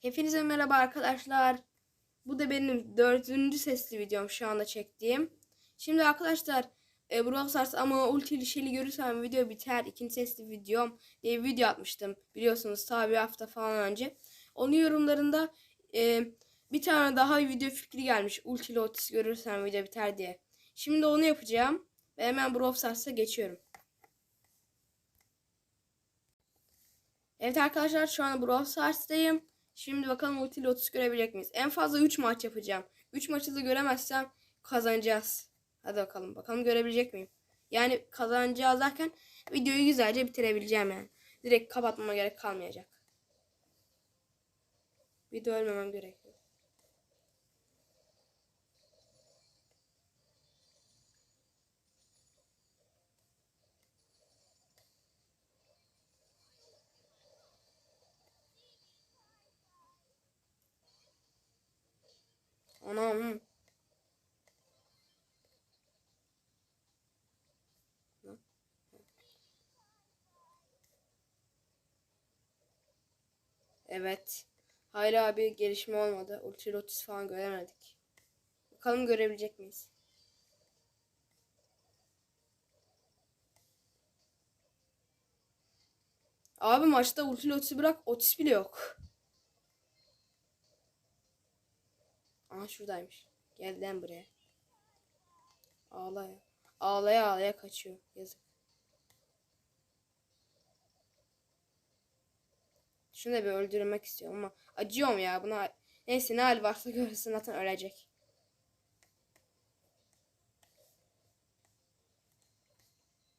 Hepinize merhaba arkadaşlar. Bu da benim dördüncü sesli videom şu anda çektiğim. Şimdi arkadaşlar e, Brawl Stars ama ultili şeyli görürsem video biter. İkinci sesli videom diye bir video atmıştım. Biliyorsunuz ta bir hafta falan önce. Onun yorumlarında e, bir tane daha video fikri gelmiş. Ultili otis görürsem video biter diye. Şimdi onu yapacağım. Ve hemen Brawl Stars'a geçiyorum. Evet arkadaşlar şu an Brawl Stars'tayım. Şimdi bakalım ulti lotus görebilecek miyiz? En fazla 3 maç yapacağım. 3 maçı da göremezsem kazanacağız. Hadi bakalım. Bakalım görebilecek miyim? Yani kazanacağız derken videoyu güzelce bitirebileceğim yani. Direkt kapatmama gerek kalmayacak. Video ölmemem gerekiyor. Anam. Evet. Hala bir gelişme olmadı. Ultilotus falan göremedik. Bakalım görebilecek miyiz? Abi maçta Ultilotus'u bırak Otis bile yok. Aha şuradaymış. Gel lan buraya. Ağlaya. Ağlaya ağlaya kaçıyor. Yazık. Şunu da bir öldürmek istiyorum ama acıyorum ya buna. Neyse ne hali varsa görsün zaten ölecek.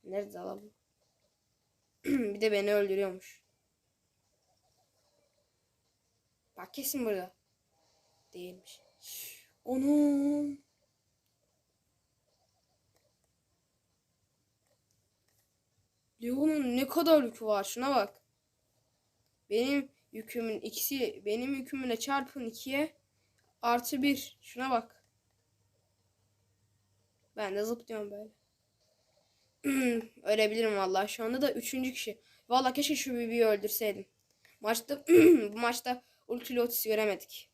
Nerede la bu? bir de beni öldürüyormuş. Bak kesin burada. Değilmiş. Onu. Leon'un ne kadar yükü var şuna bak. Benim yükümün ikisi benim yükümüne çarpın ikiye artı bir. Şuna bak. Ben de zıplıyorum böyle. Ölebilirim vallahi şu anda da üçüncü kişi. Vallahi keşke şu Bibi'yi öldürseydim. Maçta bu maçta Ulti Lotus göremedik.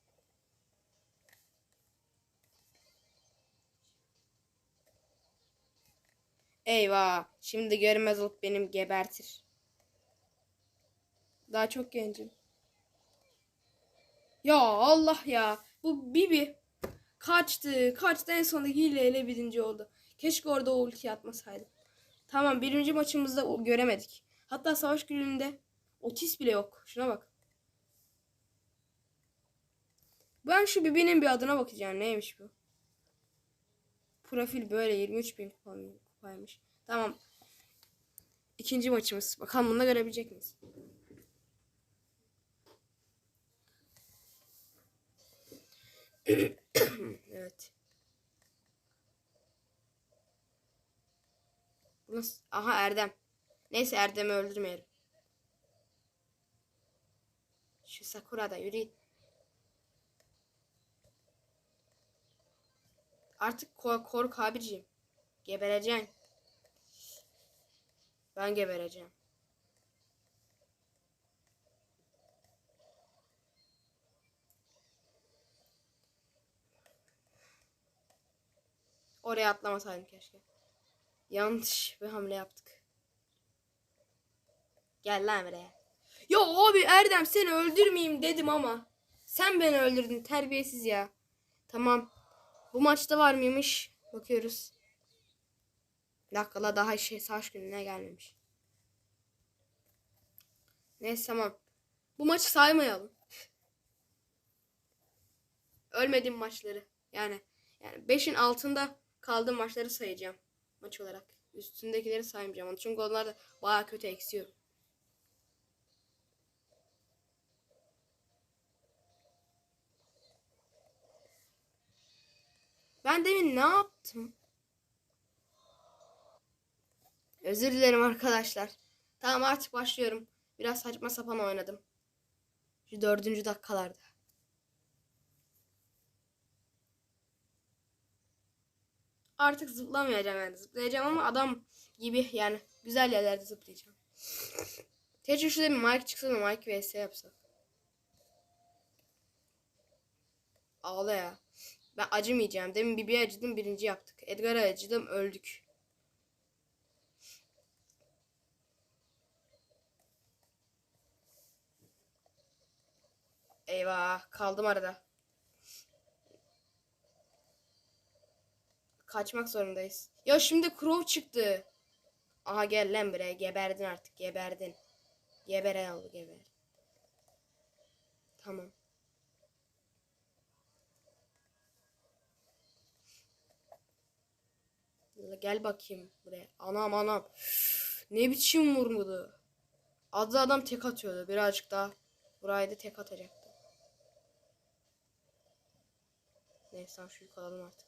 Eyvah. Şimdi görmez olup benim gebertir. Daha çok gencim. Ya Allah ya. Bu Bibi kaçtı. Kaçtı en sonunda hileyle birinci oldu. Keşke orada o ulti atmasaydım. Tamam birinci maçımızda göremedik. Hatta savaş gününde otis bile yok. Şuna bak. Ben şu Bibi'nin bir adına bakacağım. Neymiş bu? Profil böyle 23 bin kupaymış. Tamam. İkinci maçımız. Bakalım bunu da görebilecek miyiz? evet. Nasıl? Aha Erdem. Neyse Erdem'i öldürmeyelim. Şu Sakura da yürü. Artık kork abicim. Gebereceksin. Ben gebereceğim. Oraya atlamasaydım keşke. Yanlış bir hamle yaptık. Gel lan buraya. Ya abi Erdem seni öldürmeyeyim dedim ama. Sen beni öldürdün terbiyesiz ya. Tamam. Bu maçta var mıymış? Bakıyoruz. Dakikala daha şey savaş gününe gelmemiş. Neyse tamam. Bu maçı saymayalım. Ölmediğim maçları. Yani yani 5'in altında kaldığım maçları sayacağım. Maç olarak. Üstündekileri saymayacağım. Çünkü onlar da baya kötü eksiyor. Ben demin ne yaptım? Özür dilerim arkadaşlar. Tamam artık başlıyorum. Biraz saçma sapan oynadım. Şu dördüncü dakikalarda. Artık zıplamayacağım yani. Zıplayacağım ama adam gibi yani güzel yerlerde zıplayacağım. Keşke şurada bir Mike çıksa da Mike vs yapsak. Ağla ya. Ben acımayacağım. Demin Bibi'ye acıdım birinci yaptık. Edgar'a acıdım öldük. Eyvah kaldım arada. Kaçmak zorundayız. Ya şimdi Crow çıktı. Aha gel lan buraya geberdin artık geberdin. Geberen oldu geber. Tamam. Gel bakayım buraya. Anam anam. Ne biçim vurmadı. Adı adam tek atıyordu. Birazcık daha. Burayı da tek atacaktı. Neyse şu yıkalalım artık.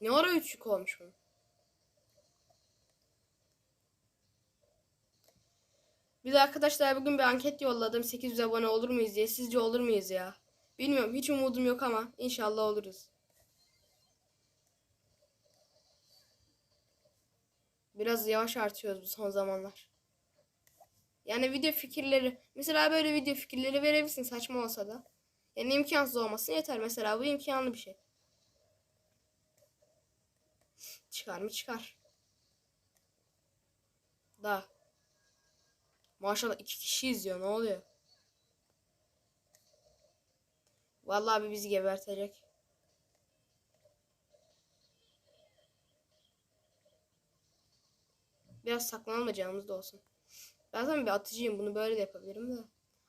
Ne ara üç yük olmuş bu? Bir de arkadaşlar bugün bir anket yolladım. 800 abone olur muyuz diye. Sizce olur muyuz ya? Bilmiyorum. Hiç umudum yok ama inşallah oluruz. Biraz yavaş artıyoruz bu son zamanlar. Yani video fikirleri. Mesela böyle video fikirleri verebilirsin saçma olsa da. Yani imkansız olmasın yeter. Mesela bu imkanlı bir şey. Çıkar mı çıkar. Da. Maşallah iki kişi izliyor ne oluyor? Vallahi abi bizi gebertecek. Biraz saklanalım da canımız da olsun. Ben zaten bir atıcıyım bunu böyle de yapabilirim de.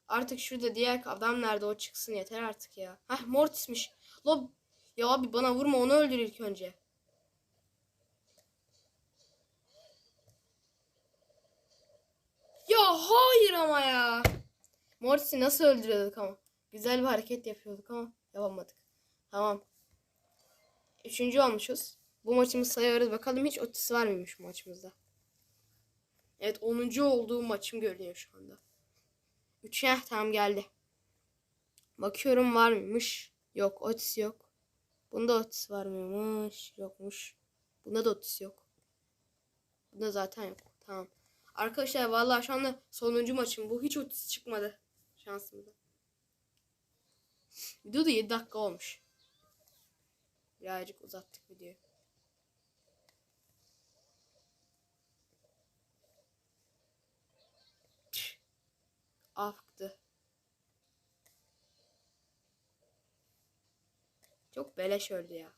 Artık şurada diğer adam nerede o çıksın yeter artık ya. Hah Mortis'miş. Lo ya abi bana vurma onu öldür ilk önce. Ya hayır ama ya. Mortis'i nasıl öldürüyorduk ama. Güzel bir hareket yapıyorduk ama yapamadık. Tamam. Üçüncü olmuşuz. Bu maçımızı sayıyoruz. Bakalım hiç Otis var mıymış bu maçımızda. Evet 10. olduğu maçım görünüyor şu anda. 3 heh, tamam geldi. Bakıyorum var mıymış? Yok Otis yok. Bunda Otis var mıymış? Yokmuş. Bunda da Otis yok. Bunda zaten yok. Tamam. Arkadaşlar vallahi şu anda sonuncu maçım bu. Hiç Otis çıkmadı. Şansımda. Video da 7 dakika olmuş. Birazcık uzattık videoyu. Aftı. Çok beleş öldü ya.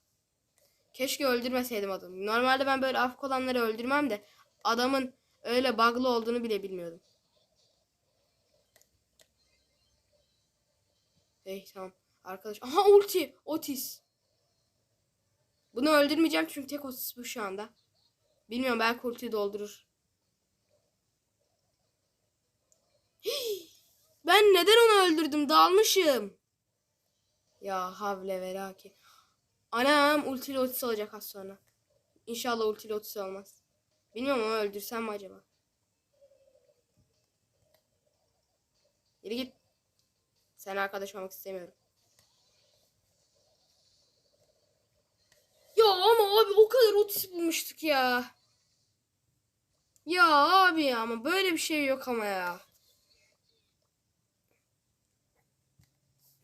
Keşke öldürmeseydim adamı. Normalde ben böyle afk olanları öldürmem de adamın öyle bug'lı olduğunu bile bilmiyordum. Hey tamam. Arkadaş. Aha ulti. Otis. Bunu öldürmeyeceğim çünkü tek Otis bu şu anda. Bilmiyorum belki ulti doldurur. Hii! Ben neden onu öldürdüm? Dalmışım. Ya havle ve ki. Anam ultili Otis olacak az sonra. İnşallah ultili Otis olmaz. Bilmiyorum ama öldürsem mi acaba? Yürü git. Sen arkadaş olmak istemiyorum. Ya ama abi o kadar otis bulmuştuk ya. Ya abi ama böyle bir şey yok ama ya.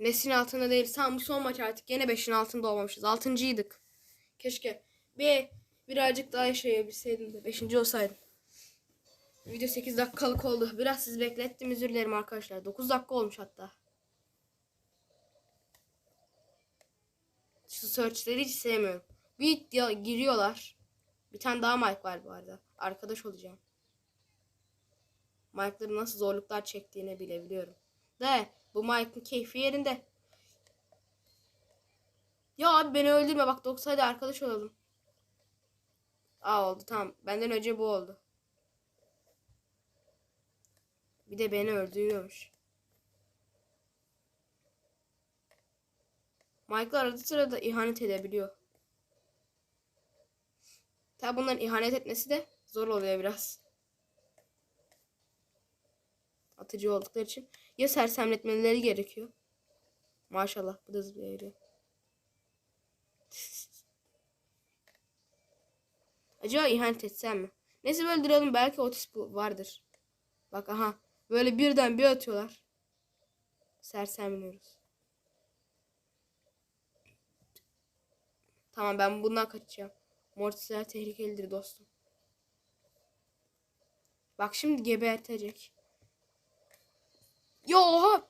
Nesin altında değil. Tam bu son maç artık. Gene 5'in altında olmamışız. Altıncıydık. Keşke bir birazcık daha yaşayabilseydim de 5. olsaydım. Video 8 dakikalık oldu. Biraz sizi beklettim. Özür dilerim arkadaşlar. 9 dakika olmuş hatta. Şu search'leri hiç sevmiyorum. Bir giriyorlar. Bir tane daha Mike var bu arada. Arkadaş olacağım. Mike'ların nasıl zorluklar çektiğini bilebiliyorum. De bu Mike'ın keyfi yerinde. Ya abi beni öldürme bak 90 arkadaş olalım. Aa oldu tamam. Benden önce bu oldu. Bir de beni öldürüyormuş. Michael arada sırada ihanet edebiliyor. Tabi bunların ihanet etmesi de zor oluyor biraz. Atıcı oldukları için. Ya sersemletmeleri gerekiyor. Maşallah bu da zıplayabiliyor. Acaba ihanet etsem mi? Neyse öldürelim belki otis bu vardır. Bak aha. Böyle birden bir atıyorlar. Sersemliyoruz. Tamam ben bundan kaçacağım. Mortisler tehlikelidir dostum. Bak şimdi gebertecek. Ya oha.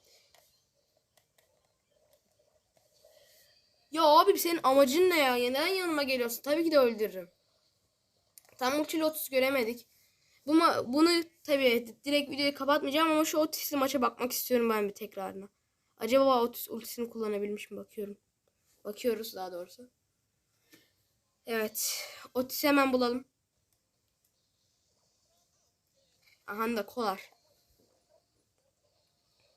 Ya abi senin amacın ne ya? Neden yanıma geliyorsun? Tabii ki de öldürürüm. Tam ulti lotus göremedik. Bu ma- bunu tabii direkt videoyu kapatmayacağım ama şu Otis'li maça bakmak istiyorum ben bir tekrarına. Acaba Otis ultisini kullanabilmiş mi bakıyorum. Bakıyoruz daha doğrusu. Evet. Otis hemen bulalım. Aha da kolar.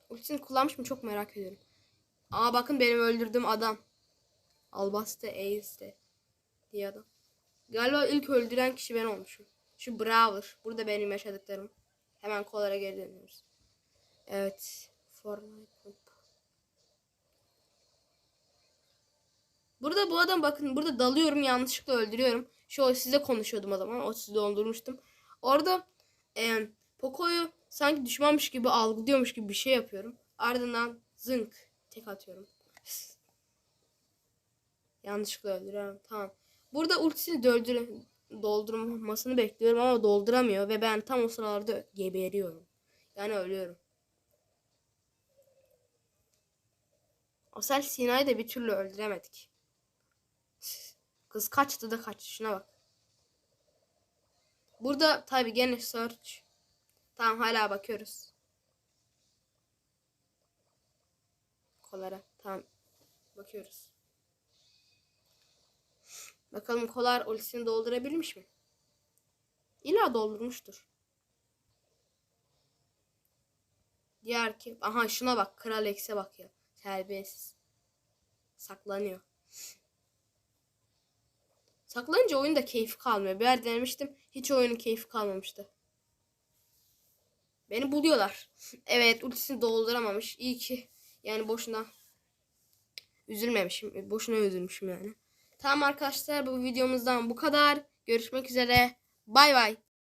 Ultisini kullanmış mı çok merak ediyorum. Aa bakın benim öldürdüğüm adam. Albaste Ace diye adam. Galiba ilk öldüren kişi ben olmuşum. Şu Brawler. Burada benim yaşadıklarım. Hemen kolara geri dönüyoruz. Evet. Fortnite. Burada bu adam bakın burada dalıyorum yanlışlıkla öldürüyorum. Şu size konuşuyordum o zaman. O sizi dondurmuştum. Orada e, Poco'yu sanki düşmanmış gibi algılıyormuş gibi bir şey yapıyorum. Ardından zınk tek atıyorum. Yanlışlıkla öldürüyorum. Tamam. Burada ultisini döldür doldurmasını bekliyorum ama dolduramıyor ve ben tam o sıralarda geberiyorum. Yani ölüyorum. Asel Sina'yı da bir türlü öldüremedik. Kız kaçtı da kaçtı. Şuna bak. Burada tabi gene search. Tamam hala bakıyoruz. Kolara. Tamam. Bakıyoruz. Bakalım kolar ultisini doldurabilmiş mi? İlla doldurmuştur. Diğer ki aha şuna bak kral ekse bak ya. Terbiyesiz. Saklanıyor. Saklanınca oyunda keyfi kalmıyor. Bir yer denemiştim. Hiç oyunun keyfi kalmamıştı. Beni buluyorlar. evet ultisini dolduramamış. İyi ki yani boşuna üzülmemişim. Boşuna üzülmüşüm yani. Tamam arkadaşlar bu videomuzdan bu kadar. Görüşmek üzere. Bay bay.